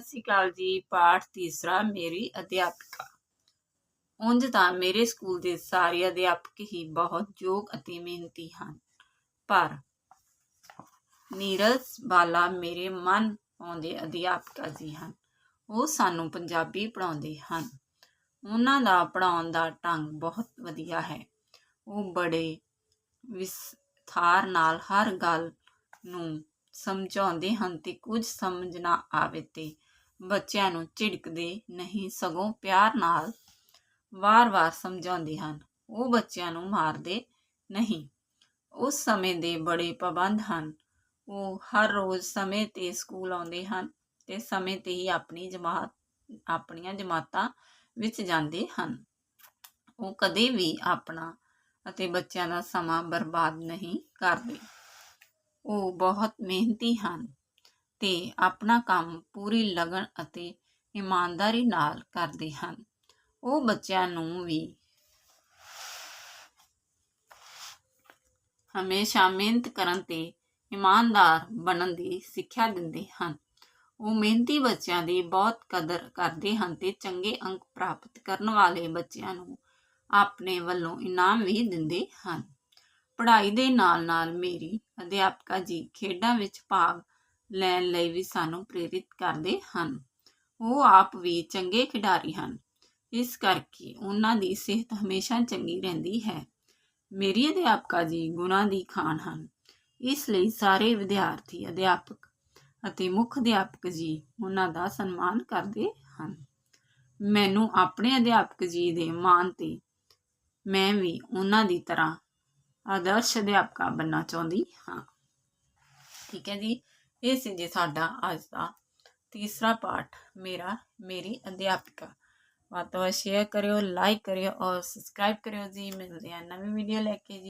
ਸਤਿ ਸ਼੍ਰੀ ਅਕਾਲ ਜੀ, ਪਾਠ ਤੀਸਰਾ, ਮੇਰੀ ਅਧਿਆਪਿਕਾ। ਉਂਝ ਤਾਂ ਮੇਰੇ ਸਕੂਲ ਦੇ ਸਾਰੇ ਅਧਿਆਪਕ ਹੀ ਬਹੁਤ ਯੋਗ ਅਤੇ ਮਿਹਨਤੀ ਹਨ, ਪਰ ਨੀਰਜ ਬਾਲਾ ਮੇਰੇ ਮਨ ਆਉਂਦੇ ਅਧਿਆਪਕਾ ਜੀ ਹਨ। ਉਹ ਸਾਨੂੰ ਪੰਜਾਬੀ ਪੜ੍ਹਾਉਂਦੇ ਹਨ। ਉਹਨਾਂ ਦਾ ਪੜ੍ਹਾਉਣ ਦਾ ਢੰਗ ਬਹੁਤ ਵਧੀਆ ਹੈ। ਉਹ ਬੜੇ ਵਿਸਥਾਰ ਨਾਲ ਹਰ ਗੱਲ ਨੂੰ ਸਮਝਾਉਂਦੇ ਹਨ ਤੇ ਕੁਝ ਸਮਝ ਨਾ ਆਵੇ ਤੇ ਬੱਚਿਆਂ ਨੂੰ ਝਿੜਕਦੇ ਨਹੀਂ, ਸਗੋਂ ਪਿਆਰ ਨਾਲ ਵਾਰ-ਵਾਰ ਸਮਝਾਉਂਦੇ ਹਨ। ਉਹ ਬੱਚਿਆਂ ਨੂੰ ਮਾਰਦੇ ਨਹੀਂ। ਉਸ ਸਮੇਂ ਦੇ ਬੜੇ ਪਾਬੰਦ ਹਨ। ਉਹ ਹਰ ਰੋਜ਼ ਸਮੇਂ ਤੇ ਸਕੂਲ ਆਉਂਦੇ ਹਨ ਤੇ ਸਮੇਂ ਤੇ ਹੀ ਆਪਣੀ ਜਮਾਤ, ਆਪਣੀਆਂ ਜਮਾਤਾਂ ਵਿੱਚ ਜਾਂਦੇ ਹਨ। ਉਹ ਕਦੇ ਵੀ ਆਪਣਾ ਅਤੇ ਬੱਚਿਆਂ ਦਾ ਸਮਾਂ ਬਰਬਾਦ ਨਹੀਂ ਕਰਦੇ। ਉਹ ਬਹੁਤ ਮਿਹਨਤੀ ਹਨ। ਤੇ ਆਪਣਾ ਕੰਮ ਪੂਰੀ ਲਗਨ ਅਤੇ ਇਮਾਨਦਾਰੀ ਨਾਲ ਕਰਦੇ ਹਨ। ਉਹ ਬੱਚਿਆਂ ਨੂੰ ਵੀ ਹਮੇਸ਼ਾ ਮਿਹਨਤ ਕਰਨ ਤੇ ਇਮਾਨਦਾਰ ਬਣਨ ਦੀ ਸਿੱਖਿਆ ਦਿੰਦੇ ਹਨ। ਉਹ ਮਿਹਨਤੀ ਬੱਚਿਆਂ ਦੀ ਬਹੁਤ ਕਦਰ ਕਰਦੇ ਹਨ ਤੇ ਚੰਗੇ ਅੰਕ ਪ੍ਰਾਪਤ ਕਰਨ ਵਾਲੇ ਬੱਚਿਆਂ ਨੂੰ ਆਪਣੇ ਵੱਲੋਂ ਇਨਾਮ ਵੀ ਦਿੰਦੇ ਹਨ। ਪੜ੍ਹਾਈ ਦੇ ਨਾਲ-ਨਾਲ ਮੇਰੀ ਅਧਿਆਪਕਾ ਜੀ ਖੇਡਾਂ ਵਿੱਚ ਭਾਗ ਲੈਣ ਲਈ ਵੀ ਸਾਨੂੰ ਪ੍ਰੇਰਿਤ ਕਰਦੇ ਹਨ। ਉਹ ਆਪ ਵੀ ਚੰਗੇ ਖਿਡਾਰੀ ਹਨ। ਇਸ ਕਰਕੇ ਉਹਨਾਂ ਦੀ ਸਿਹਤ ਹਮੇਸ਼ਾ ਚੰਗੀ ਰਹਿੰਦੀ ਹੈ। ਮੇਰੀ ਅਧਿਆਪਕਾ ਜੀ ਗੁਣਾਂ ਦੀ ਖਾਨ ਹਨ। ਇਸ ਲਈ ਸਾਰੇ ਵਿਦਿਆਰਥੀ, ਅਧਿਆਪਕ ਅਤੇ ਮੁੱਖ ਅਧਿਆਪਕ ਜੀ ਉਹਨਾਂ ਦਾ ਸਨਮਾਨ ਕਰਦੇ ਹਨ। ਮੈਨੂੰ ਆਪਣੇ ਅਧਿਆਪਕ ਜੀ ਦੇ ਮਾਣ ਤੇ ਮੈਂ ਵੀ ਉਹਨਾਂ ਦੀ ਤਰ੍ਹਾਂ ਆਦਰਸ਼ ਅਧਿਆਪਕਾ ਬਣਨਾ ਚਾਹੁੰਦੀ ਹਾਂ। ਠੀਕ ਹੈ ਜੀ। ਇਹ ਸੀ ਜੀ ਸਾਡਾ ਅੱਜ ਦਾ ਤੀਸਰਾ ਪਾਠ, ਮੇਰਾ, ਮੇਰੀ ਅਧਿਆਪਿਕਾ। ਵੱਧ ਤੋਂ ਵੱਧ ਸ਼ੇਅਰ ਕਰਿਓ ਲਾਈਕ ਕਰਿਓ ਔਰ ਸਬਸਕ੍ਰਾਈਬ ਕਰਿਓ ਜੀ। ਮਿਲਦੇ ਹਾਂ ਨਵੀਂ ਵੀਡੀਓ ਲੈ ਕੇ ਜੀ।